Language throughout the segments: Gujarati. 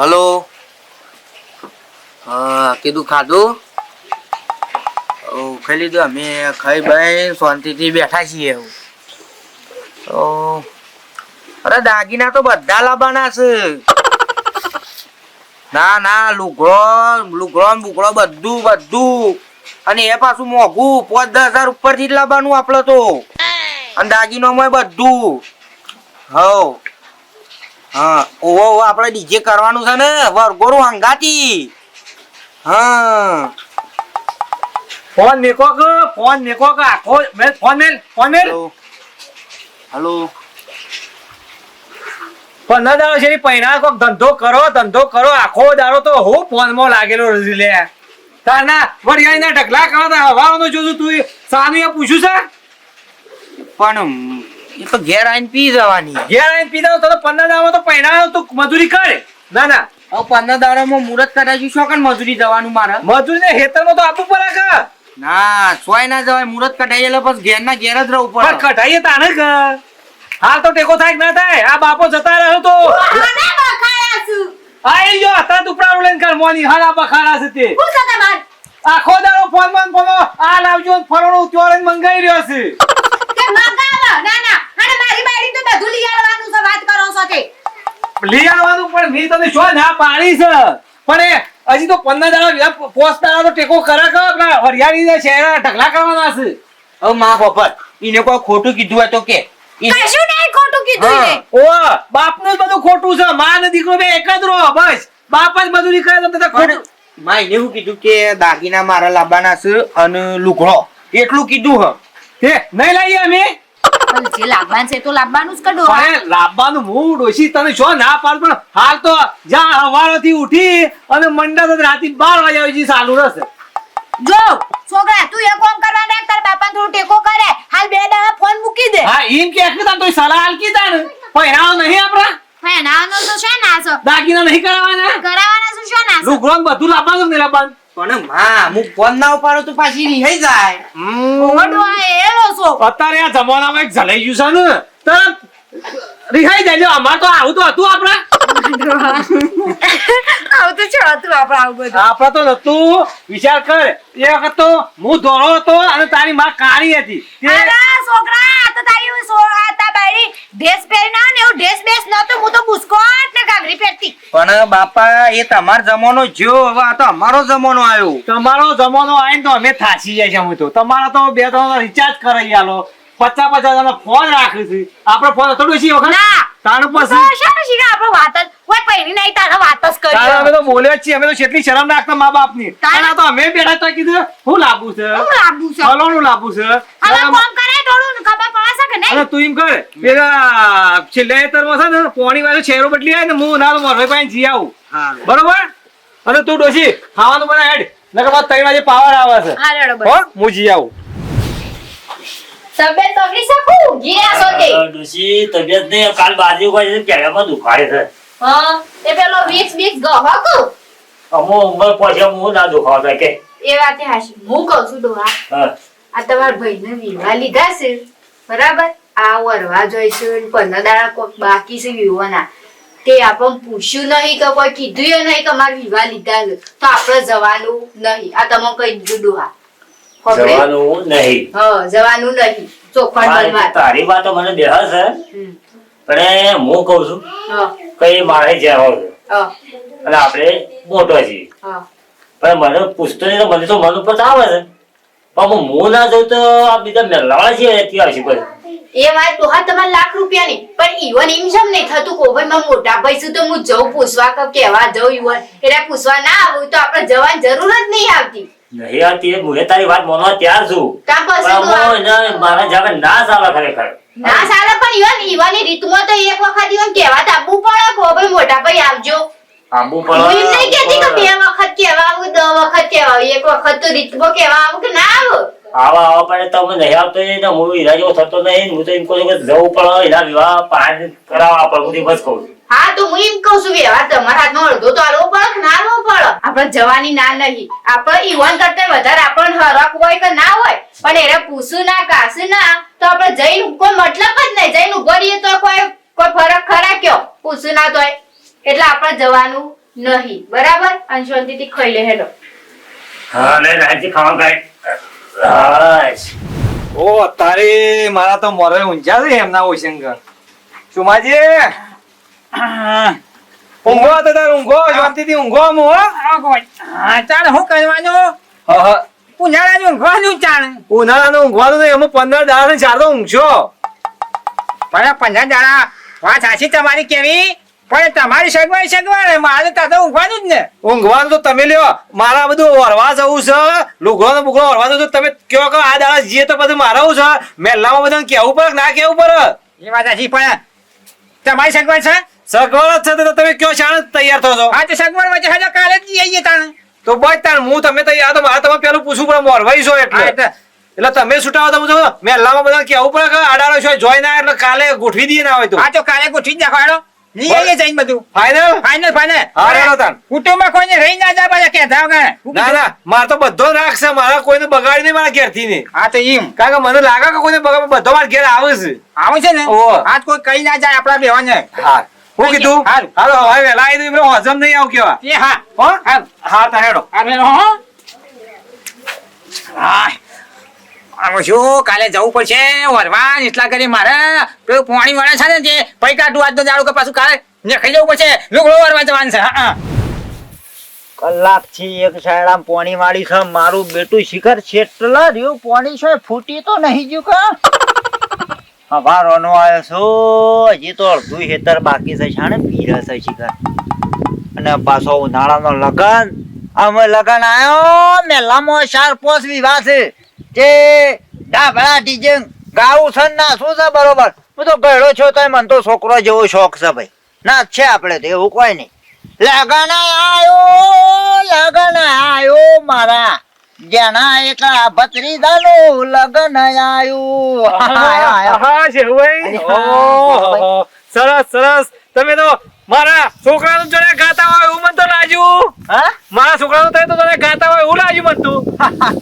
હલો. હા, કીધું ખાધું? ખાઈ લીધું અમે ખાઈ ભાઈ શાંતિથી બેઠા છીએ એવું તો અરે, દાગીના તો બધા લાવવાના છે. ના ના, લુગડો લુગડો, બુગડો બધું બધું. અને એ પાછું મોઘું, પાંચ, દસ હજાર ઉપરથી જ લાવવાનું આપણે તો. અને દાગીનોમાં બધું. હવ. હા ઓહો આપણે ડીજે કરવાનું છે ને વરગોરું હંગાતી. હા. ફોન મેકો કે ફોન મેકો કે આખો mail phone mail phone mail. Hello. પણ ના દાડો છે પૈણા કોક ધંધો કરો ધંધો કરો આખો દાડો તો હું ફોનમાં લાગેલો રહી લે. તારના ના ઢગલા કરો તો હવાનું જોતું તું સાનું એ પૂછ્યું છે? પણ એ તો ઘેર આવીને પી જવાની. ઘેર આવીને પીધા તો પંદર દાડામાં તો પૈણા તું મજૂરી કરે. ના ના. હવે પંદર દાડામાં મુહૂર્ત કરાવ્યું શું કણ મજૂરી જવાનું મારે? મજૂરી ને હેતરમાં તો આપવું પડે કે? ના સોય ના જવાય મુહૂર્ત કઢાઈ એટલે બસ ઘેર ના ઘેર જ રહું પડે. કઢાઈએ તાને કે? હાલ તો ટેકો થાય ના થાય? આ બાપો જતા રહ્યો તો. આઈ ગયો હતા તું લઈને કર મોની. હાલ આ બખાડા છે તે. હું આખો દાડો ફોનમાં ફોન આ લાવજો ફરણો ત્યોરે મંગાઈ રહ્યો છે. કે મંગાવો. ના ના. અને મારી બાયડી તો બધું લઈ આવવાનું છે વાત કરો છો તે. લઈ આવવાનું પણ મી તને શું ના પાડી છે. પણ એ હજી તો પંદર દાડા બીજા પોસ્ટ દાડા તો ટેકો કરે કે હરિયાળી ને શહેર ઢગલા કરવાના છે? હવે માં બપર એને કોઈ ખોટું કીધું હોય તો કે. કશું નહીં ખોટું કીધું. ઓ બાપનું જ બધું ખોટું છે. માં ને દીકરો બે એક જ રો બસ. બાપ જ બધું કરે તો બધા ખોટું માં એને એવું કીધું કે દાગીના મારા લાવવાના છે અને લુગડો. એટલું કીધું હ. તે નહીં લાવીએ અમે? જે લાભવાન છે તો લાભવાનું જ કડો અરે લાભવાનું હું ડોશી તને શું ના પાડ પણ હાલ તો જ્યાં હવારોથી ઉઠી અને મંડા તો રાતી બાર વાગ્યા સુધી ચાલુ રહેશે. જો છોકરા તું એ કોમ કરવા દે તાર બાપાને થોડું ટેકો કરે. હાલ બે દાડા ફોન મૂકી દે. હા એમ કે કે તો સલાહ આલકી દે ને પહેરાવ નહીં આપણા? નાનો તો છે ના છો દાગીના નહીં કરાવવાના કરાવવાના છે શું ના રૂગરો બધું લાભવાનું નહીં લાવવાનું પણ માં હું ફોન ના ઉપાડો તો પાછી રિહાઈ જાય. ઓડો આ એલો છો. અત્યારે આ જમાનામાં એક જલાઈ ગયું છે ને તરત રિહાઈ જાય. અમાર તો આવું તો હતું આપણે. આવું તો છે હતું આપણે આવું બધું. આપણે તો નતું વિચાર કર. એ વખત તો હું ધોળો હતો અને તારી માં કાળી હતી. છોકરા! તો તારી સો આ તા ડ્રેસ પહેરીને આવે ને એવું ડ્રેસ બેસ નતો હું તો બુસ્કોટ ને ઘાઘરી પહેરતી. પણ બાપા એ તમારો જમાનો જ્યો હવે આ તો અમારો જમાનો આવ્યો. તમારો જમાનો આવીને તો અમે થાસી જાય છે અમે તો. તમારા તો બે ત્રણ રિચાર્જ કરાવી આલો. પચાસ પચાસ ફોન રાખ્યું છે. આપણો ફોન થોડું ડોશી વખત ના. તાણ તો પછી? શાને વાત જ કોઈ પહેરી નહીં તારે વાત જ તારે અમે તો બોલ્યા જ છીએ અમે તો કેટલી શરમ રાખતા મા બાપની તારે- તો અમે બેઠા તો કીધું હું લાવવું છે? હું લાવું છે? ફલાણું લાવવું છે? હવે કોમ કરે થોડું ખબર પડે છે કે અને નહીં તું એમ કર પેલા છેલ્લે હેતરમાં છે ને પોણી વાળો ચહેરો બદલી આવે ને હું ના તો મારો પાસે જી આવું. બરોબર? અને તું ડોશી ખાવાનું બધા હેડ નકર બાદ ત્રણ વાગે પાવર આવે છે. હા હો હું જી આવું. તબિયત બગડી શકું ગીરા છો તે ડોશી તબિયત નહીં કાલ બાજુ કોઈ છે કેળામાં દુખાય છે. હા એ પેલો વીસ વીસ ગહો કુ? અમો ઉંમર પછી હું ના દુખાવ કે? એ વાતે હાશી હું કહું છું ડોહા હા. આ તમારા ભાઈને વિવાહ લીધા છે. બરાબર? આ વરવા જોઈશું પંદર દાડા કોક બાકી છે વિવાહના. તે આપણને પૂછ્યું નહીં કે કોઈ કીધું નહીં કે અમારે વિવાહ લીધા છે. તો આપણે જવાનું નહીં. આ તમે કહી દીધું ડોહા જવાનું નહીં. હા જવાનું નહીં. ચોખવટ તારી- વાતો મને બેહ છે પણ હું કઉ છું હા. કે એ મારે જેવો અને આપણે મોટો છીએ. પણ મને પૂછતો નહીં તો મને તો મન ઉપર આવે છે. પણ હું ના જઉં તો આ બીજા મેલાવા છે ત્યાં આવશે પછી. એ વાત ડોહા તમારે લાખ રૂપિયાની પણ ઈવન એમ જેમ નહીં થતું કોવિડમાં મોટા ભાઈ છું તો હું જઉં પૂછવા કે કેવા જઉં ઈવન. એટલે પૂછવા ના આવું તો આપણે જવાની જરૂર જ નહીં આવતી. નહીં આવતી હું તારી વાત માનવા તૈયાર છું. તો હું મારા જાવે ના ચાલે ખરેખર. ના સાલા પણ ઈવન ઈવાની રીતમાં તો એક વખત ઈવન કહેવા તો પડે કો ભાઈ મોટા ભાઈ આવજો. આંબુ હું એમ નહીં કહેતી કે બે વખત કહેવા આવું દો વખત કહેવા આવું એક વખત તો રીતમાં કહેવા આવું કે ના આવું. આવા આવા પડે તમે નહીં આવતો એ ને હું ઈરાજો થતો નહીં હું તો એમ કહું છું કે જવું પડે એના વિવાહ પાંચ કરાવવા પડે હું બસ કહું છું. હા તો હું એમ કહું છું વ્યવહાર તમારા હાથમાં અડધો તો આલવો પડે ના આલવો પડે? આપણે જવાની ના નહીં. આપણે ઈવન કરતા વધારે આપણને હરક હોય કે ના હોય પણ એને પૂછું ના કાશું ના તો આપણે જઈને કોઈ મતલબ જ નહીં. જઈને ઊભો રહીએ તો કોઈ કોઈ ફરક ખરા કયો? પૂછું ના તોય. એટલે આપણે જવાનું નહીં. બરાબર? અને શાંતિથી ખાઈ લે હેલો હા લે રાજી ખાવા ગાય ઓ તારે મારા તો મોરે ઊંચા છે એમના ઓશંકર સુમાજી ઊંઘો તો તાર ઊંઘો શાંતિથી ઊંઘો મો હો. ચાલ કરવાનું? હા, હા. ઉનાળાનું ઊંઘવાનું ચાલ. ઉનાળાનું ઊંઘવાનું એમાં પંદર દાડા ચાર તો ઊંઘશો. પણ પંદર દાડા વાત સાચી તમારી કેવી? પણ તમારી સગવડ સગવડ મારે તો ઊંઘવાનું જ ને. ઊંઘવાનું તો તમે લ્યો. મારા બધું વરવા જવું છે. લુગડો ને બુગડો વરવા જવું તમે કયો કે આ દાડા જઈએ તો પછી મારે છે. મેલ્લામાં બધાને કેવું પડે ના કેવું પડે? એ વાત સાચી પણ તમારી સગવડ છે? સગવડ જ છે તો તમે કયો શાણ તૈયાર થશો આ તો સગવડ વચ્ચે હજુ કાલે જ જઈએ તાણ. તો બસ તાણ હું તમે તૈયાર તો મારે તમે પેલું પૂછવું પડે મોરવાઈ છો એટલે. એટલે તમે છૂટાવો તમે જો મહેલામાં બધા કેવું પડે કે આડાડો છો જોઈ ના એટલે કાલે ગોઠવી દઈએ ના હોય તો. હા તો કાલે ગોઠવી જ જઈને બધું. ફાઇનલ ફાઇનલ તાણ. કુટુંબમાં કોઈને રહી ના જાય પાછા કહેતા વગર. ના ના મારે તો બધો રાખ છે મારા કોઈને બગાડી નહીં મારા ઘેરથી નહીં હા તો એમ. કારણ કે મને લાગે કે કોઈને બગાડ બધો મારા ઘેર આવે છે. આવે છે ને? આજ કોઈ કઈ ના જાય આપડા બેવાને. હા. હું કીધું. હાલો. હવે વેલા આવી એમને હજમ નહીં આવું કેવા એ હા. હો. હા તા હેડો. અરે હો. આય. આમાં શું કાલે જવું પડશે? વરવાન એટલા કરી મારે પેલું પાણી વળે છે ને જે પૈકા તો જાડું કે પાછું કાલે ને ખાઈ જવું પડશે. લુગડો વરવા જવાનું છે હા. કલાકથી એક સાયડામાં પોણી વાળી છે મારું બેટું શિખર છેટલા રહ્યું પોણી છે ફૂટી તો નહીં જ્યું કા? હવારોનો આવ્યો છો? હજી તો અડધું હેતર બાકી છે શાણે, પીરે છે અને પાછો ઉનાળાનો લગન. અમે લગન આવ્યો મેલામાં ચાર પોસ વિવાહ છે તે ડાભડા ડીજે ગાવું છે ના શું છે બરોબર? હું તો ગયડો છો તો મને તો છોકરો જેવો શોખ છે ભાઈ. ના છે આપણે તો, એવું કોઈ નહીં. લગન આયો લગન આયો મારા. જેના એક ભત્રીજાનું લગન ઓહો, સરસ સરસ. તમે તો મારા છોકરાનું જોડે ગાતા હોય એવું મન તો લાગ્યું? હા? મારા છોકરાનું તમે તો તને ગાતા હોય એવું લાગ્યું મન તું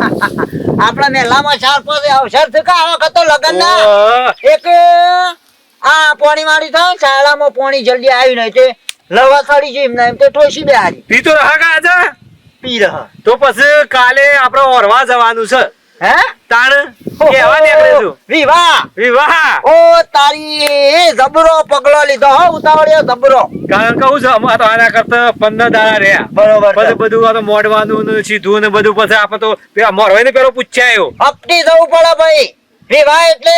આપણા મેલામાં ચાર પાંચ અવસર છે કે આ વખત તો લગ્ન ના એક આ પોણી મારી થાય શાળામાં પોણી જલ્દી આવ્યું નહીં તે લવા છે એમને એમ તો ઠોસી બે હારી પીતો રહા કા આજે? પી રહ તો પછી કાલે આપણે ઓરવા જવાનું છે. હે? તાણ? કેવા નીકળીશું? વિવાહ! વિવાહ! ઓ તારી જબરો પગલો લીધો હો ઉતાવળ્યો જબરો. કારણ કહું છું અમાર તો આના કરતા પંદર દાડા રહ્યા. બરોબર પછી બધું આ તો મોડવાનું ને સીધું ને બધું પછી આપણે તો પેલા મોરવાઈ ને પેલો પૂછ્યા અપટી જવું પડે ભાઈ. વિવાહ એટલે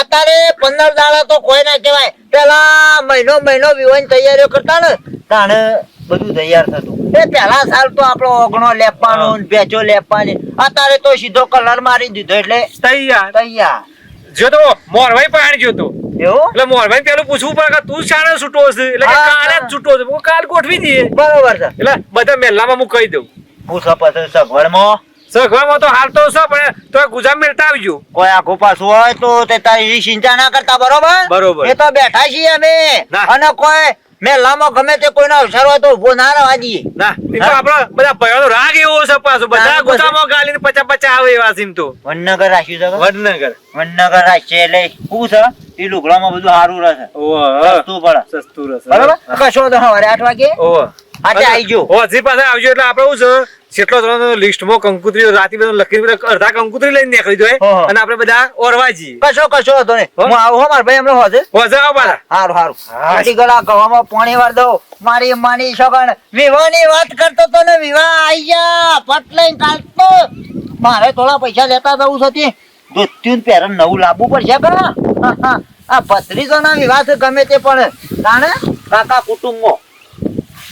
અત્યારે પંદર દાડા તો કોઈ ના કહેવાય. પેલા મહિનો મહિનો વિવાહ તૈયારીઓ કરતા ને. તાણે બધું તૈયાર થતું. એ પેલા સાલ તો આપણો ઓગણો લેપવાનો ભેજો લેપવાની. અત્યારે તો સીધો કલર મારી દીધો એટલે તૈયાર. તૈયાર. જો તો મોરભાઈ પાણી જોતો એવું? એટલે મોરવાઈ પેલું પૂછવું પડે કે તું શાણે છૂટો છે? એટલે કાલે જ છૂટો છે. હું કાલ ગોઠવી દઈએ. બરોબર છે. એટલે બધા મેલામાં હું કહી દઉં. પૂછો પછી સગવડમાં? સગવામાં તો હાલ તો છે પણ તો ગુજરાત મેળતા આવજો. કોઈ આખું પાછું હોય તો તે તારી ચિંતા ના કરતા બરોબર? બરોબર. એ તો બેઠા છીએ અમે. અને કોઈ મેલામાં ગમે તે કોઈનો અવસર હોય તો ઊભો ના રહેવા દઈએ ના? આપણા બધા ભયો રાગ એવો છે પાછો. બધા ગુસામાં ગાલીને પચા પચા આવે એવા સીમ તો. વડનગર રાખ્યું છે વડનગર. વડનગર રાખશે એટલે શું છે? એ લુગડામાં બધું સારું રહેશે ઓહો સસ્તું પડે. સસ્તું રહેશે બરાબર? કશો તો સવારે આઠ વાગે? ઓહો. આજે આવી ગયો હજી પાસે આવજો એટલે આપણે શું છે? જેટલો જણાનો લિસ્ટમાં કંકુત્રી રાતે બધું લખીને અડધા કંકુત્રી લઈને નીકળી જાય. અને આપણે બધા ઓરવા જઈએ કશો કશો હતો ને હું. આવું હો મારા ભાઈ હમણાં હોજે. હોજે આવો મારા હારું હારું. આટી ગળા ગવામાં પાણી વાર દો મારી માની છોકરાને વિવાહની વાત કરતો તો ને વિવાહ જા પટ લઈને કાઢતો. મારે થોડા પૈસા લેતા જવું છતી ધોત્યું પહેરે નવું લાવવું પડશે કા? આ ભત્રીજો ના વિવાહ છે ગમે તે પણ. તાણે? કાકા કુટુંબમાં.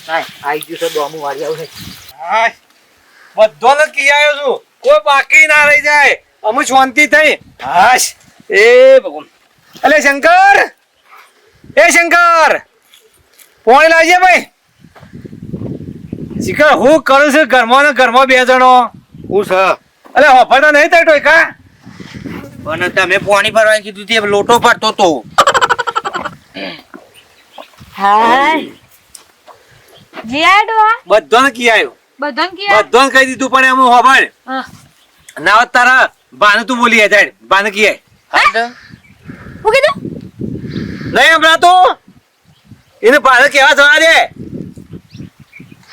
ગયું છે વાળી હાય. કી આવ્યો છું. કોઈ બાકી ના રહી જાય. અમુ શાંતિ થઈ. હાશ. એ ભગવાન. અલે શંકર. એ શંકર. પોણી લાવજે ભાઈ. શિખર હું કરું છું ઘરમાં ને ઘરમાં બે જણો. હું છ. અલે હોફળતા નહીં થાય ટોયકા? પણ તમે પાણી ભરવાની કીધું તે લોટો પડતો તો. હાય. જીયાડો બધાને કી આવ્યો બધાને કિયા બધાને કહી દીધું પણ એમ હોભળ. ના તારા બાને તું બોલી જાય બાને કી આય હું કીધું? નહીં હમણાં તો? એને પાછળ કેવા જવા દે.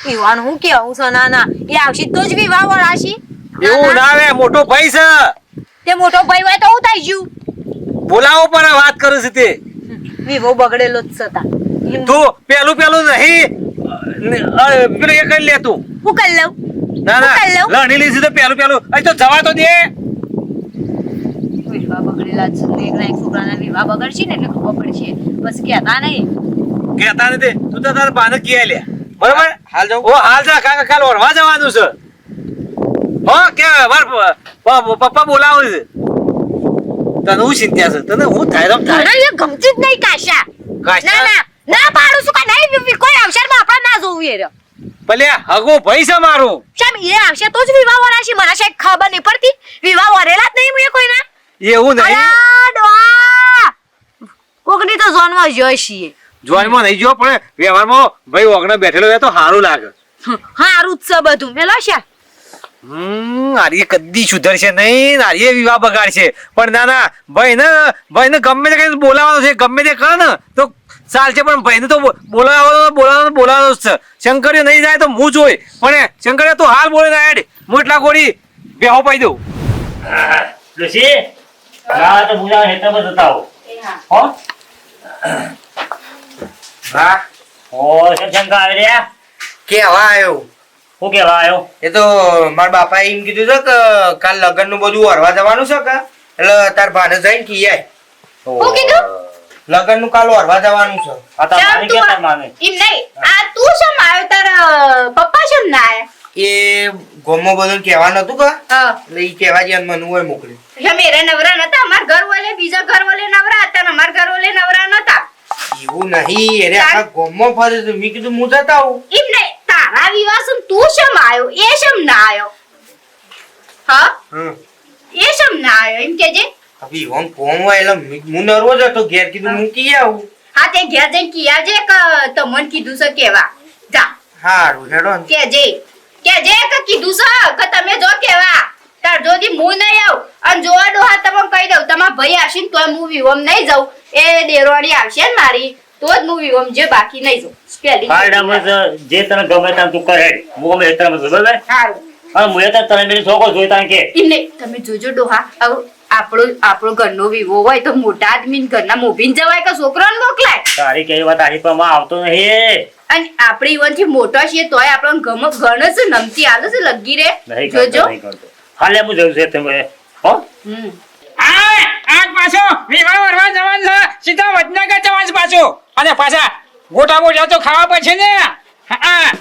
વિવાહ હું કેવું છે ના ના. એ આવશે તો જ વિવાહ વળાશી એવું ના. આવે મોટો ભાઈ છે. તે મોટો ભાઈ હોય તો હું થઈ ગયું. બોલાવો પણ વાત કરું છું તે. વિવો બગડેલો જ છતા તું પેલું પેલું નહીં. પેલું એ કરી લે તું. હું કરી લઉં? ના ના લણી લીધી તો પેલું પેલું. અહીં તો જવા તો દે. વિવાહ બગડેલા છે. એક એક છોકરાના વિવાહ બગડશે ને એટલે ખબર પડશે. બસ કહેતા નહીં. કહેતા નથી. તું તો તારા બાને કહે લે બરાબર? હાલ જાઉં. ઓ હાલ જા કાકા કાલ ઓરવા જવાનું છે. હો કે પપ્પા બોલાવે છે. તને હું ચિંતા છે? તને હું થાય થાય ગમતી જ નહીં કાશા. કાશા? ના ના. ના પાડું છું કે નહીં વિ- વિ- કોઈ અવસરમાં આપણે ના જોવું એ રહ્યો. ભલે હગો ભાઈ છે મારો. શેમ એ આવશે તો જ વિવાહ વરાશે મને શેક ખબર નહીં પડતી. વિવાહ વરેલા જ નહીં મેં કોઈના. એવું નહીં! કોકની તો જોનમાં જોઈ છીએ. જોનમાં નહીં જો પણ વ્યવહારમાં ભાઈ ઓગણે બેઠેલો હોય તો સારું લાગે. હારું જ છે બધું. મેલો છે આર્ય કદી સુધરશે નહીં આર્ય વિવાહ બગાડશે. પણ ના ના ભાઈ ને ભાઈ ને ગમે તે કઈ બોલાવવાનો છે ગમે તે કરે ને તો ચાલશે પણ ભાઈ તો બોલાવો બોલાવવાનો બોલાવવાનો બોલાવવાનો જ છે. શંકરે નહીં જાય તો હું જોઈ. પણ શંકરે તું હાલ બોલે ના એડ હું એટલા કોડી બેહો પાઈ દઉં. લુસી ના તો મુજા હેતરમાં જતા હો. હો? હા? ઓ શંકા આવે રે કેવા આવ્યો હું કેવા આવ્યો એ તો મારા બાપાએ એમ કીધું છે કે કાલ લગ્નનું બધું હરવા જવાનું છે કે? એટલે તાર ભાને જઈને કી આય હું કીધું? લગ્નનું કાલ વરવા જવાનું છે. આ તો મારી કે તાર માને. એમ નહીં આ તું શું આવ્યો તારા પપ્પા શું ના આયા એ ગોમો બધું કહેવા નતું કે? હા. એટલે ઈ કહેવા જ્યાં મને હોય મોકલ્યું. એટલે મેરે નવરા નતા અમાર ઘર વાલે બીજા ઘર વાલે નવરા હતા ને અમાર ઘર વાલે નવરા નતા. એવું નહીં એને આખા ગોમો ફરે તો મેં કીધું હું જતા આવું. એમ નહીં તારા વિવાહ છે તું શેમ આવ્યો એ શેમ ના આવ્યો હા? એ શેમ ના આવ્યો એમ કેજે હવે ઓમ કોમ એટલે મી- હું નર્વસ હતો ઘેર કીધું હું. કી આવું? હા તે ઘેર જઈને કિયા જે કે તમને કીધું છે કેવા. જા. હારું હેડો કે જે કે જે કે કીધું છે કે તમે જો કેવા. તાર જોદી હું નહીં આવ. અને જોવા હા તમને કહી દઉં તમારા ભાઈ આવશે ને તોય હું વિવમ નહીં જાઉં. એ દેરોડી આવશે ને મારી તો જ હું વિવમ જે બાકી નહીં જાઉં. સ્પેલિંગ. જ જે તને ગમે ત્યાં તું કરે. હું ગમે હેતરમાં જતો બરાબર? સારું અને હું એ તને મેરી છોકો જોઈતા કે. નહીં તમે જોજો ડોહા. હવે આપણો આપણો ઘરનો વિવો હોય તો મોટા આદમી ઘરના મોભીને જવાય કે છોકરાને મોકલાય? તારી કઈ વાત તારી પણ આવતો નહીં અને આપણે ઈવનથી મોટા છીએ તોય આપણને ગમ ઘણ છે નમતી આલે છે લગી રે જોજો. હાલે હું જઉં છે તમે હો? આ આજ પાછો. વિવાહ વરવા જવાનું છે. સીધા વડનગર જવાનું પાછો. અને પાછા ગોટા મોટા તો ખાવા પડશે ને. હા.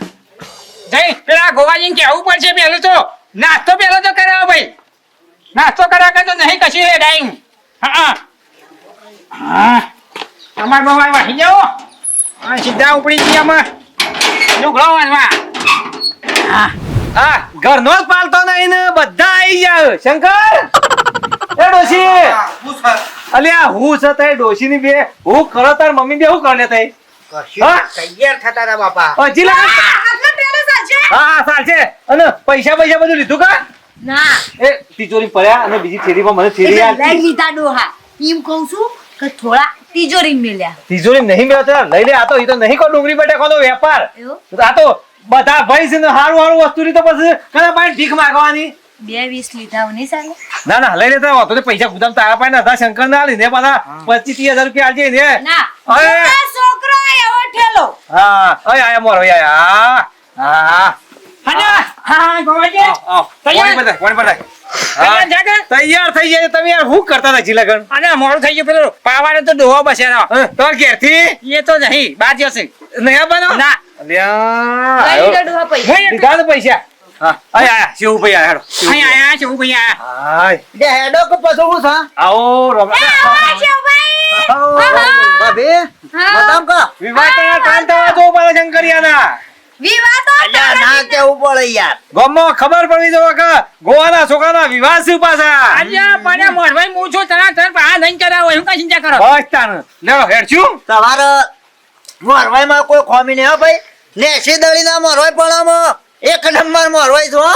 જઈ પેલા ગોવાજીને કહેવું પડશે પહેલું તો. નાસ્તો પેલો તો નાસ્તો કર્યા કરતો નહીં કશી રે ટાઈમ હા હા તમાર બવાય વાહી જાઓ સીધા ઉપડી ગયા આમાં લુગડો વાંચવા હા હા ઘરનો જ પાલતો નહીં ને બધા આવી જાય શંકર એ ડોશી અલ્યા હું છે તે ડોશી ની બે હું કરો તાર મમ્મી બે હું કરને થઈ કશું તૈયાર થતા રા બાપા હજી લાગે હા ચાલશે અને પૈસા પૈસા બધું લીધું કા ના. એ તિજોરી પડ્યા અને બીજી થેલીમાં મને થેલી લઈ લીધા ડોહા. એમ કહું છું કે થોડા તિજોરી મેલ્યા. તિજોરી નહીં મેળવતો લઈ લે આ તો એ તો નહીં કો ડુંગળી બેઠે કોનો વેપાર. આ તો બધા ભાઈ છે ને હારું હારું વસ્તુ તો પછી કના પાસે ભીખ માંગવાની? બે વીસ લીધા નહીં ચાલે ના ના લઈ લેતા હોતો તો પૈસા ગુદામ તારા પાસે હતા શંકર ના લીધે પાછા પચીસ ત્રીસ હજાર રૂપિયા આલજે ને. ના. છોકરો એવો ઠેલો હા અય આયા મોર અય આયા. હા હા. હા ગોવાજી આવ, આવ. તૈયાર? પાણી બતાય, પાણી તૈયાર થઈ જાય તમે યાર શું કરતા હતા જીલગન અને મોડું થઈ ગયું પેલું પાવાને તો ડોહો બસેરો. તમારે ઘેરથી? એ તો નહીં બાદ જશે નહીં આપવાનો ના. અલ્યા, લઈ આયો. લીધા પૈસા? હું. ને શંકરિયાના. અલ્યા ના કેવું પડે યાર? ગામમાં ખબર પડવી જો કે ગોવાના છોકરાના વિવાહ શું પાછા? હું તરા તર આ નહીં કરાવો હું કઈ ચિંતા કરો? બસ તાન લેવો હેડ છું મોરવાઈ માં કોઈ ખોમી નહીં હો ભાઈ. નેસી દળી ના મોરવાઈ પણ એક નંબર મોરવાઈ છો હો.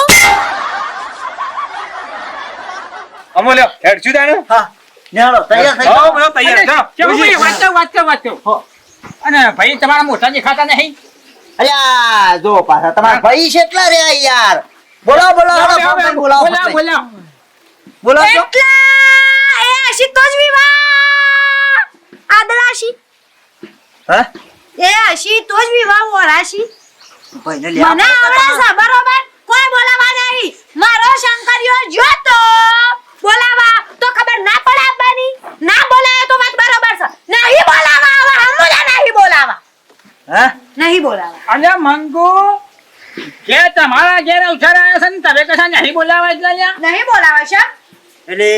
અમો લ્યો હેડ તાન હા તૈયાર થઈ હો જાઓ. તૈયાર જાઓ. કેવું વાત વાત વાત અને ભાઈ તમારા મોટા દેખાતા નહીં? અલ્યા જો પાછા તમારા ભાઈ છે એટલા યાર. બોલાવો બોલાવો બોલાવો, ફોન કરીને બોલાવો બોલાવો, બોલાવો. બોલાવો છો? એટલા એ હશી વિવાહ. આદરાશી હા? એ હશી વિવાહ ઓરાશી ભાઈને લે મને આવડે છે બરોબર? કોઈ બોલાવા નહીં. મારો શંકરિયો જોતો બોલાવા તો ખબર ના પડે આપવાની. ના બોલાય તો વાત બરોબર છે. બોલાવા નહીં બોલાવા હા? નહીં બોલાવા. અલ્યા મંગુ કે તમારા ઘેર અવસર આવ્યા છે ને તમે કશા નહીં બોલાવા એટલે લ્યા? નહીં બોલાવા છે એટલે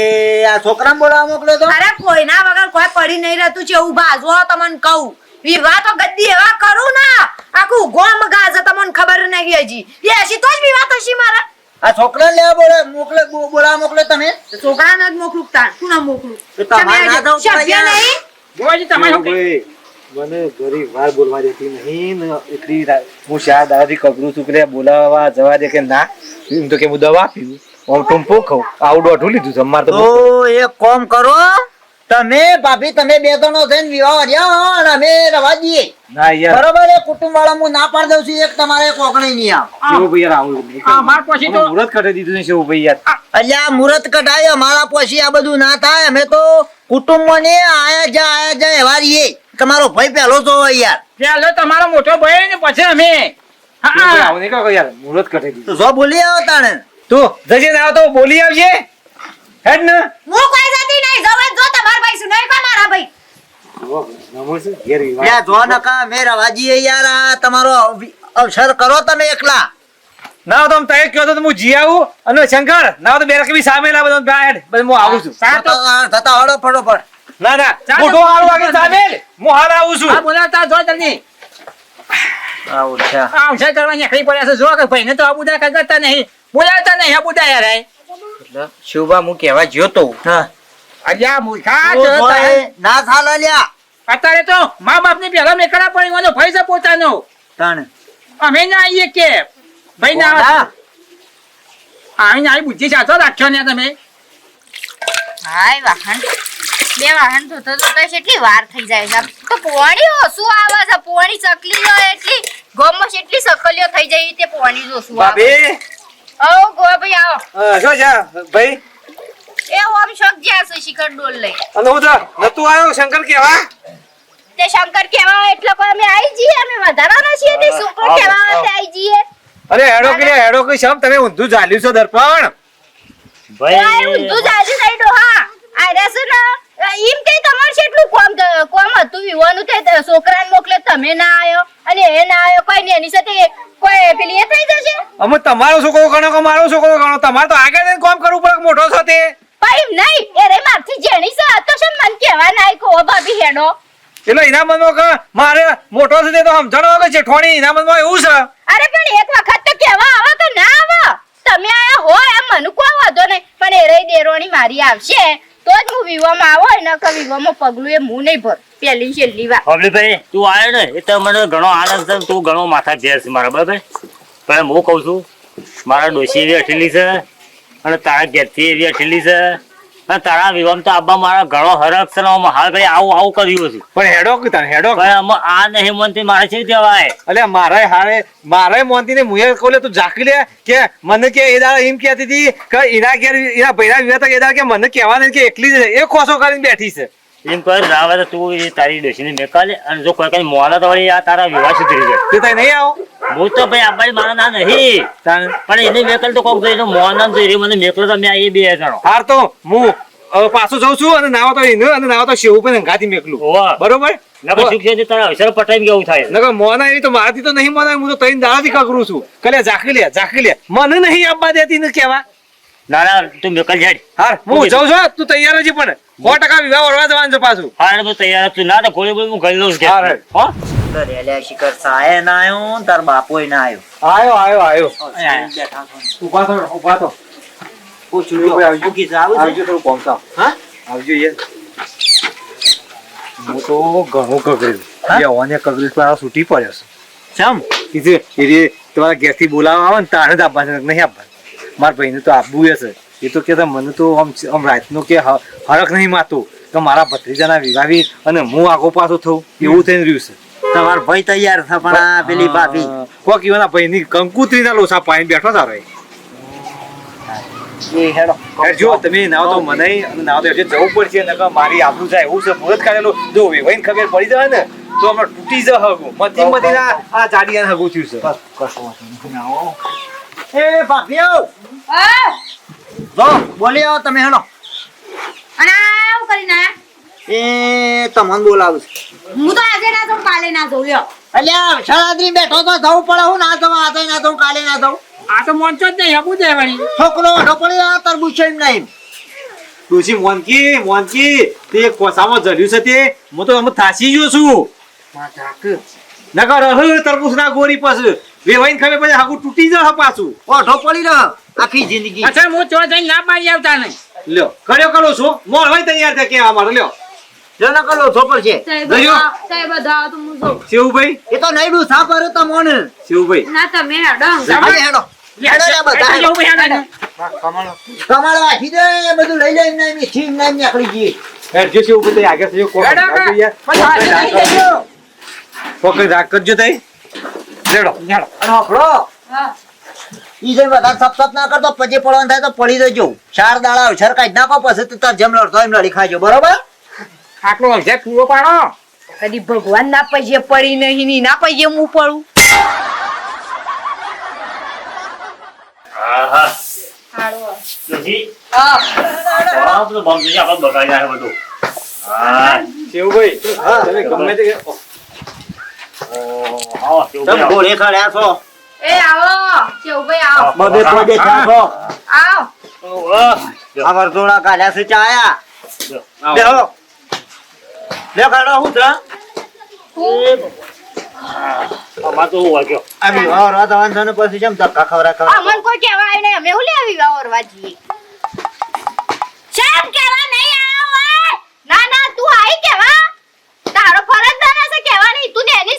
આ છોકરા બોલાવા મોકલ્યો તો. અરે કોઈના વગર કોઈ પડી નહીં રહેતું છે એવું બાજુ તમને કહું. વિવાહ તો ગદ્દી એવા કરું ના. આખું ગોમ ગાજે તમને ખબર નહીં હજી. એ હજી તો જ વિવાહ થશે મારા. આ છોકરા લેવા બોલે મોકલે બોલા મોકલે તમે? તમે છોકરાને જ મોકલું તા કોને મોકલું? તમે ના સભ્ય નહીં? ગોવાજી તમે? મને ઘરી વાર બોલવા દેતી નહીં એટલી હું ચાર દાદાથી કપડું છું કે લે બોલાવવા જવા દે કે ના. એમ તો કે હું દવા પીવું. આમ ટૂંપો ખાઉં. આવું દોઢું લીધું છે અમારે તો એક કોમ કરો. તમે ભાભી તમે બે જણો થઈને વિવાહ રહ્યા અને અમે રવા દઈએ. ના યાર. બરોબર એ કુટુંબ વાળા હું ના પાડ દઉં છું એક તમારે કોકણી નહીં આવ શિવ ભાઈ યાર આવું નહીં પછી તો અમે મુહૂર્ત કરી દીધું છે શિવ ભાઈ યાર. અલ્યા મુહૂર્ત કઢાય અમારા પછી આ બધું ના થાય. અમે તો કુટુંબમાં ને આયા જા આયા જા એવા રહીએ તમારો ભાઈ પહેલો તો યાર. પેલો તમારો મોટો ભાઈ ને પછી અમે. હા, શિવ ભાઈ હા. આવું નહીં કહો યાર મુહૂર્ત કરી દીધું. જો બોલી આવો તાણે. તું જજે ના તો બોલી આવજે. હેડ ને. હું કોઈ જતી નહીં જવા જો તમારા ભાઈ શું નહીં મારા ભાઈ. નમો છે ઘેર વિવાહ. લ્યા જો નકા અમે રવા યાર આ તમારો અવસર કરો તમે એકલા. ના તો તમે કહો તો હું જી આવું. અને શંકર ના તો બે રકમી સામે લાવો તો હેડ. બસ હું આવું છું. થતા હડો ફટોફટ. ના ના. મોટો હાલ વાગે સામે હું હાલ આવું છું. આ બોલાવતા જો જલ્દી. આવું છે. આ છે કરવા નીકળી પડ્યા છે જો કે ભાઈને તો અબુદા કરતા નહીં. બોલાવતા નહીં અબુદા યાર. એટલે શિવબા હું કહેવા જ્યો તો. હા. અલ્યા મૂર્ખા ના થાલે લ્યા અત્યારે તો મા બાપ ને પેલા મેકડા ગયો ફરી છે પોતાનો. તાણે. અમે ના આવીએ કે? ભાઈ ના ના. આવીને આવી બુદ્ધિ સાચો રાખ્યો ને તમે. હાય વાહન. બે વાહન ધોતો ધોતો કેટલી વાર થઈ જાય છે. તો પોણીઓ શું આવે છે? પોણી ચકલીઓ એટલી ગોમમાં એટલી સકલીઓ થઈ જાય તે પોણી ઓછું આવે. ઓ ગો ભાઈ આવો. જો જા ભાઈ. એ ઓમ શક જ્યાં છે શિખર ડોલ લઈ. અને હું તો નતું આવ્યો શંકર કેવા? તે શંકર કેવા એટલે કોઈ અમે આવી જઈએ અમે વધારાના છીએ તે આવો, કેવા આવો. આવી જઈએ. અરે હેડો કે હેડો કે શમ તમે ઊંધું ચાલ્યું છો દર્પણ? ભાઈ ઊંધું જાજે સાઈડ હા. આ રહેશે ને એમ કે તમારે કેટલું કોમ કોમ હતું વિવાનું તે ત- છોકરાને મોકલે તમે ના આયો? અને એ ના આયો કોઈ ને એની સાથે કોઈ પેલી એ થઈ જશે? અમે તમારો છોકરો ગણો કે મારો છોકરો ગણો? તમારે તો આગળ જઈને કોમ કરવું પડે મોટો છો તે? ભાઈ નહીં એ રે મારથી જેણી છે તો છે મન કેવા ના કો ભાભી હેડો. એટલે એના મનમાં કે મારે મોટો છે તે તો સમજણો કે ઠોણી એના મનમાં એવું છે? અરે પણ એક વખત તો કેવા આવે કે ના આવે. તમે આયા હો એમ મને કોઈ વાંધો નહીં. પણ એ રહી દેરોણી મારી આવશે. તો વિવામાં આવો ને કે વિવામાં પગલું એ હું નહીં ભર. પેલી છેલ્લી હવે ભાઈ તું આવ્યો ને, એ તો મને ઘણો આનંદ છે તું ઘણો માથા ઘેર છે મારા, બરાબર? પણ હું કહું છું, મારા ડોશી એવી અઠેલી છે અને તારા ઘેરથી એવી અઠેલી છે અને તારા વિવાહ તો આબા મારા ઘણો હરખ છે ને હાલ ભાઈ આવું આવું કર્યું હતું પણ હેડો કે તાર હેડો પણ આ નહીં મનથી મારે છે દેવાય અલ્યા મારે હારે મારે મોનતી ને મુએ કોલે લે તું ઝાકી લે કે મને કે એ દાડા એમ કહેતી હતી કે એના ઘેર એના ભૈરા વિવાહ એ દાડા કે મને કહેવા નહીં કે એકલી જ એ ખોસો કરીને બેઠી છે. એમ કર રાવે તો તું એ તારી ડોશીને મેકાલે અને જો કોઈ કઈ મોલા તો વળી આ તારા વિવાહ સુધરી જાય તે તઈ નહીં આવો? હું તો ભાઈ આબાઈ મારા ના નહીં. પણ એને મેકલ તો કોક ભાઈ મોના તો મને મેકલો તો મેં એ બે જણો. હાર તો હું પાછો જઉં છું અને નાવા તો એને અને નાવા તો શેવ પણ અંગાથી મેકલું. બરોબર? નકર સુખ છે તારા અવસર પટાઈ કેવું થાય. નકર મોના એવી તો મારાથી તો નહીં મોના હું તો તઈને દાડાથી કકરું છું. કલે ઝાકી લે ઝાકી લે મને નહીં આપવા દેતી ને કેવા ના ના તું મેકલ જાડ હાર હું જાઉં છું તું તૈયાર હજી પણ. સો ટકા વિવાહ વળવા જવાનું છે પાછું. હા હું તૈયાર તું ના તો ગોળી બોળી હું ગઈ લઉં છું હા, ઘેર. right. હો? તો રેલ્યા શિખર સાયે ના આવ્યો તાર બાપોય ના આવ્યો આયો આયો આયો. બેઠા ઊભા થો ઊભા થો. પૂછ્યું તો, આવજો. મૂકી છે, આવજો થોડું પહોંચાવ. હા? આવજો હું તો ઘણું કગર્યું હા? બે ઓને કગર્યું પણ આ છૂટી પડ્યો છે. ચમ? કીધું એ તમારા બોલાવવા આવે ને તારે જ આપવાનું નહીં આપવાનું. મારા ભાઈને તો આપવું હશે એ તો કે મને તો આમ આમ રાતનો કે હ- હરખ નહીં માતો તો મારા ભત્રીજાના વિવાહી અને હું આગો પાછો થઉં. એવું થઈને રહ્યું છે. તમારો ભાઈ તૈયાર છે પણ આ પેલી ભાભી. કોક ઈવાના ભાઈની કંકુત્રીના લોસા પાઈને બેઠો તારો એ. હેડો. જો તમે નાવ તો મને અને નાવ તો એટલે જવું પડશે નકર મારી આબરૂ જાય એવું છે. મુહૂર્ત કાઢેલું. જો વેવાઈને ખબર પડી જાય ને તો હમણાં તૂટી જ હગું. મતી મતી આ જાડિયાને હગું થયું છે. બસ કશો વાંધો નહીં. આવો એ ભાભીઓ. જો બોલી આવો તમે હેલો. અને આવું કરીને આયા? એ તમને બોલાવું છું. હું તો આજે ના જાઉં કાલે ના જાઉં લ્યો. અલ્યા શરાદ્રી બેઠો તો જવું પડે હું ના જવા આજે ના જવું કાલે ના જવું આ તો મોનચો જ નહીં હબુ દે વળી છોકરો ઓઢો પડી આ તરબૂચ છે એમ નહીં. ડોશી મોનકી મોનકી તે કોસામાં જર્યું છે તે. હું તો આમ થાસી ગયો છું. નકર હ તરબૂચ ના ગોરી પાસે વેવાઈને ખબર પડે હાકુ તૂટી જશે પાછું. ઓઢો પડી રહ. આખી જિંદગી. અચ્છા હું ચો જઈને ના પાડી આવતા નહીં. લ્યો કર્યો કરો છો? મોર હોય તૈયાર થાય કેવા મારો લ્યો. જો કરો છો છે ગયો? તય બધા તો હું શિવભાઈ? એ તો નઈડું સાપર તો મોને. શિવભાઈ? ના તમે હેડો. હેડો હેડો બધા હેડો. કમાળ દે બધું લઈ લે એમને એમની છીન ને એમની આકડી જઈએ હેડ જો શિવભાઈ આગળ થયો યાર પછી કરજો તઈ. લેડો હેડો. અને હોકળો ઈ જઈ વધારે સપ સપ ના કરતો પછી પડવાનું થાય તો પડી જજો. ચાર દાડા અવસર કાઢી નાખો પછી તું તાર જેમ લડતો એમ લડી ખાજો. બરોબર? આટલો અડધે પૂરો પાડો. કદી ભગવાન ના પૈસે પડી નહીં ની ના પૈસે હું પડું. આહા. જોશી, આ બધું બોમ્બ જોશી, આપણે બગાડી નાખે બધું. હા. શિવભાઈ તમે ગમે તે તમે આવો. ઘોડે ખડ્યા છો? એ આવો કેવું આવો. બધે પગે ચાખો આવો. આ વર્તુળા કાઢ્યા છે ચાયા બેહો. લે કાઢો હું? છે આમાં તો હું વાગ્યો. આ વિવાહ કરવા જવાનું ને પછી જેમ ધક્કા ખવરા ખવરા. અમન કોઈ કહેવા આવ્યું નહીં. અમે હું લેવી વાવરવા જઈએ? શેમ કહેવા નહીં આવો ના ના તું આઈ કેવા તારો ફરજ બને છે કહેવાની. તું નેની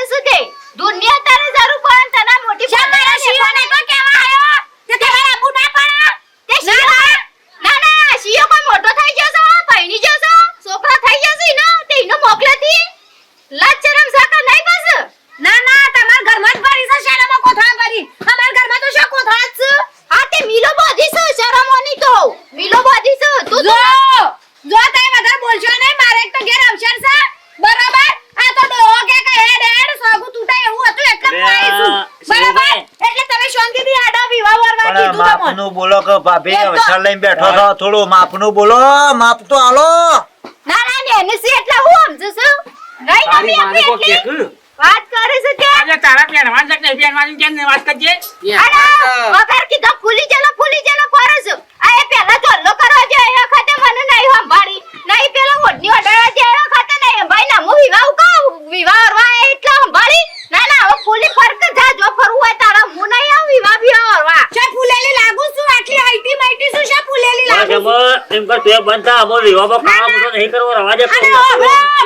છું વાત કરું દુનિયા તારે જરૂર પડે તને મોટી શા તારા શિયોને કોઈ કહેવા આવ્યો? તે તમારા આબુ ના પડા. તે શિયો ના ના શિયો કોઈ મોટો થઈ ગયો છે પૈણી ગયો છે છોકરો થઈ ગયો છે ને તે ઇનો મોકલેતી લાચરમ સાકા નહીં બસ ના ના તમાર ઘરમાં જ ભરી છે શેરામાં કોથળા ભરી? અમાર ઘરમાં તો શું કોથળા જ છે? હા તે મિલો બધી છે શેરામોની તો. મિલો બધી છે તું જો જો તઈ વધારે બોલશો નહીં મારે એક તો ઘેર અવસર છે બરાબર આ તો ડોહો કે કે હેડ હેડ સોગું તૂટાય એવું હતું એટલે હું આવી છું બરાબર એટલે તમે શાંતિથી આડા વિવાહ વરવા પણ કીધું તમને માપનું બોલો કે ભાભી એ લઈને બેઠો છો થોડું માપનું બોલો માપ તો આલો ના ના ને એને સી એટલે હું સમજુ છું? નહીં તારી તમે એટલી વાત કરે છે કે આજે તારા પહેરવાન છે કે નહીં? પહેરવાની કેમ ને વાત કરજે અરે વગર કીધો ફૂલી જલો ફૂલી જલો કરો છું. આ એ પહેલા ચોલ્લો કરવા જે એ વખતે મને નહીં સંભાળી. નહીં પેલા ઓઢની ઓઢાડવા જે એ વખતે નહીં ભાઈ ના હું વિવાહ કહું વિવાહ એટલે સંભાળી. ના ના હવે ફૂલી ફરક જા જો ફરવું હોય તારા હું નહીં વિવાહ વિવાહ અરવા છે ફૂલેલી લાગુ છું આટલી હાઈટી માઈટી છું છે ફૂલેલી બસ એમાં એમ કર તું એ બંધ થા, અમારો કામ બધો નહીં કરવો, રવા દે. અરે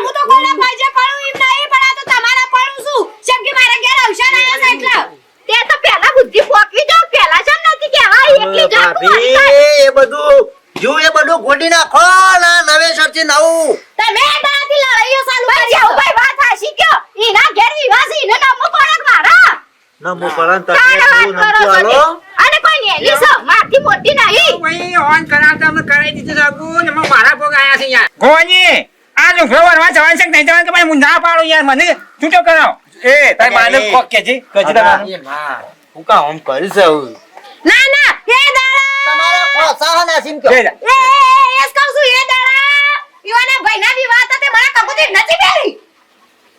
હું તો કોને ભાજે પડું એમ નહીં પણ આ તો તમારા પડું છું. જેમ કે મારા ઘેર અવસાન આવ્યા એટલે. તે તો પહેલા બુદ્ધિ પોકવી દો પહેલા છે નથી કહેવાય એટલી જાગું એ બધું જો એ બધું ગોડી નાખો ના નવેસરથી નવું. તમે દાદી લડાઈઓ ચાલુ કરી જાવ ભાઈ વાત હાશી કયો? એના ઘેર વિવાહ છે નામો કોણ મારા? નમો તારે તમે વાત નમતું કરો તે. અને કોઈ નેની છે મારથી મોટી નહીં. ભાઈ ઓન કરાવતા અમને કરાવી દીધું સાબુ ને મારા ભોગ આયા છે યાર. ગોવાની આ જો ફ્લોવરમાં જવાનું છે કે નહીં જવાનું? કે ભાઈ હું ના પાડું યાર મને છૂટો કરાવો એ તારી માને કોક કેજી કજી તારા. હું કા આમ કરીશ હવે ના ના એ દાડા. તમારા ખોસા હે નાસીમ કયો? જઈ જા. એ એ, એસ કહું છું એ દાડા. ઈવાના ભાઈના વિવાહ હતા તે મને કંકુતરી નથી પહેરી.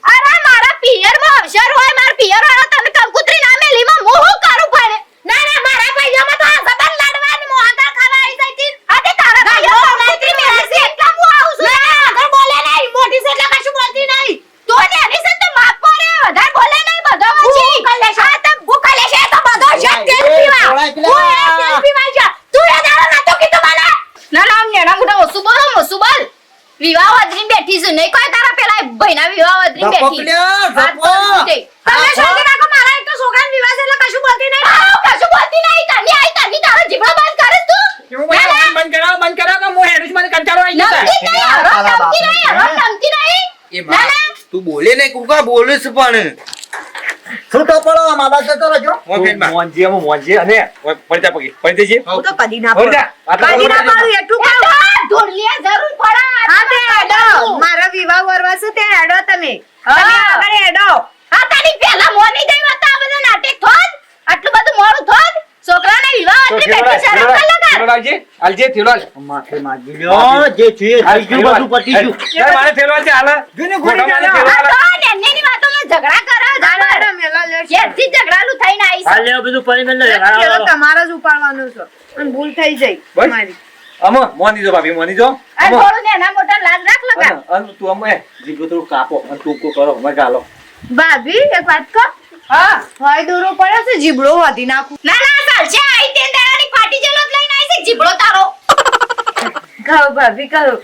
અરે મારા પિયરમાં અવસર હોય મારા પિયર વાળા તમે કંકુતરી ના મેલી માં હું શું કરું પડે ના ના મારા ભાઈઓ માં તો આ સબન લડવાની મોહતા ખાવા આવી જાય તી અરે તારા ભાઈઓ કંકુતરી મેલે છે એટલે હું આવું છું. ના આગળ બોલે નહીં મોટી છે એટલે કશું બોલતી નહીં. તો ને એની છે તો માફ કરે વધારે બોલે નહીં બધો પછી. આ તો ભૂખા લેશે તો બધો છે તેલ પીવા? હું એ તેલ પીવા જા તું એ દાડો નતો કીધું મને? ના ના અમને એના મોટા ઓસુ બોલો ઓસુ બોલ વિવાહ વધરી બેઠી છું નહીં કોઈ વિવાહ બેઠી. તમે હા, શાંતિ મારા એક તો છોકરાનો વિવાહ એટલે કશું બોલતી નહીં. કશું બોલતી નહીં. તની આઈ તની તારો જીભડો બંધ કરે તું. બંધ કરાવ બંધ કરાવ કે હું હેડું મને કંટાળો આવી ગયો છે. નહીં હરો નમકી નહીં હરો નમતી નહીં. ના ના. તું બોલે નહીં કુકા બોલીશ પણ. છૂટો પડો બાપ જતો રહેજો મોંજી મોંજી અને પડતા પગી. પડતી જી હું તો કદી ના પડું કદી ના પડું પાડું એટલું કહું ઢોલિયા જરૂર પડે હા તે હેડો મારો વિવાહ વરવા છે તે હેડો તમે તમે આગળ હેડો હા તારી પેલા મોની ગઈ હતા આ બધા નાટક થોડ આટલું બધું મોડું થોડ છોકરાને વિવાહ તો આટલી થેલો બેઠી લાવ, શરમ થેલો કર લાવ, થેલો લાવજે. હાલજે, થેલો હાલ. માથે માગી લ્યો. જે છે થઈ ગયું બધું પતી ગયું. ચાલ, મારે થેલો હાલજે, હાલ. મોઢા મારે થેલો આ તો નેનેની વાતોમાં ઝઘડા કરો હેડો, મેલા લ્યો. જેથી ઝઘડાલું થઈને આવીશ. હાલ લેવો બધું પડી મેં પેલો તમારે જ ઉપાડવાનું છે. અને ભૂલ થઈ જાય મારી આમાં, મોની જો ભાભી મોની જો આ આમાં. થોડું નેના મોટા લાગ રાખ લગા અને- અને તું આમ એ જીભો થોડું કાપો અને ટૂંકો કરો મજા આલો ભાભી એક વાત કહો? હા. હોય દોરો પડે છે જીબડો વાધી નાખું. ના ના ચાલશે. આઈ તે દાડાની ફાટી જેલો જ જીબડો તારો. કહું ભાભી કહું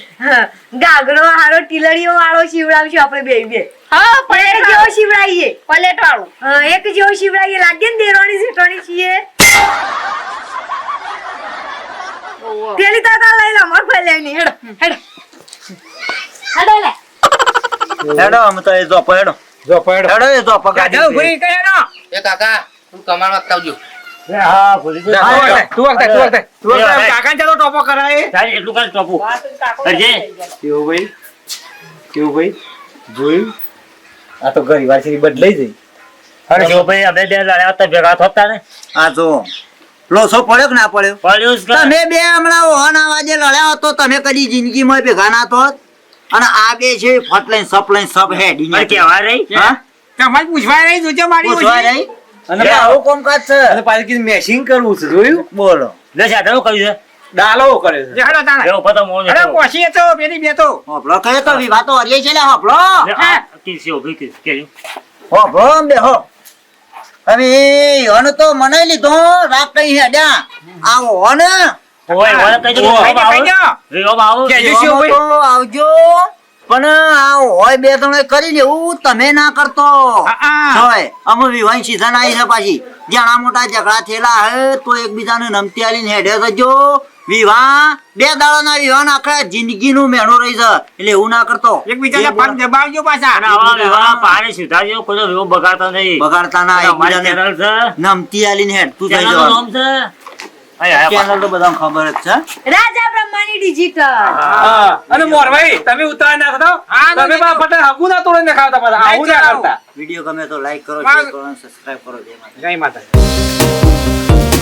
ગાગડો હારો ટીલડીઓ વાળો શીવડાવશું આપણે બે બે. હા એક પલેટ જેવો શિવડાઈએ. પલેટ વાળો. હા, એક જેવો શિવડાઈએ. લાગે ને દેરોણી સેટોણી છીએ. પેલી તાતા લઈ લો મર ફેલાય નહીં હેડો હેડો. હેડો લે. હેડો અમે તો એ જોપો હેડો. જો પડો હેડો એ જો જોપો ગાધા ઉભરી કે હેડો. એ કાકા તું કમાલ વાત આવજો તું તું તું. તું તો બદલાઈ જઈ અરે જો ભાઈ અમે બે લડ્યા હતા ભેગા થતા ને. આ જો લોસો પડ્યો કે ના પડ્યો? પડ્યું તમે બે હમણાં ઓહન અવાજે લડ્યા હતો તમે કદી જિંદગીમાં ભેગા ના થોત અને આ બે છે ફટલાઈન સપલાઈન સબ હેડી કેવા રહી તમારે પૂછવા રહી જોજો મારી પૂછવા. રહી અને આવું કોમકાજ છે અને પાછું કીધું મેશિંગ કરવું છે જોયું બોલો લે સાધનો કર્યું છે ડાલો કરે છે હેડો તાણે. લે ઉપર તો પેલી બે તો હોપલો કહે તો વિવાહ હરિયે છે લે હોપલો લે, આ તીરસી ઊભી હોપલો બે હો હવે હન તો મનાઈ લીધો રાત કઈ હેડ્યા આવો હોને ઓય, ઓય, કઈ કે- આવજો પણ આ હોય બે ત્રણ કરીને એવું તમે ના કરતો. હોય અમે વિવાહ સીઝન આવી છે પાછી. ઘણા મોટા ઝઘડા થયેલા હે તો એકબીજાને નમતી આલીને હેડે થજો વિવાહ બે દાડાના વિવાહ ના આખા જિંદગીનું મેણો રહી છે. એટલે એવું ના કરતો. એકબીજાને પાન દબાવજો પાછા. અને આવા વિવાહ પાણી સુધારજો, કોઈ વિવાહ બગાડતા નહીં. બગાડતા ના એકબીજાને. નમતી આલીને હેડ તું થઈ જવાનું. નામ છે ચેનલ તો બધાને ખબર જ છે. રાજા બ્રહ્માની ડિજિટલ અને મોરભાઈ તમે ઉતાર ના થતો હા, તમે બા ફટે હગું ના તોડીને ખાવતા પાછા આવું ના કરતા. વીડિયો ગમે તો લાઈક કરો શેર કરો સબસ્ક્રાઇબ કરો જય માતા જય માતા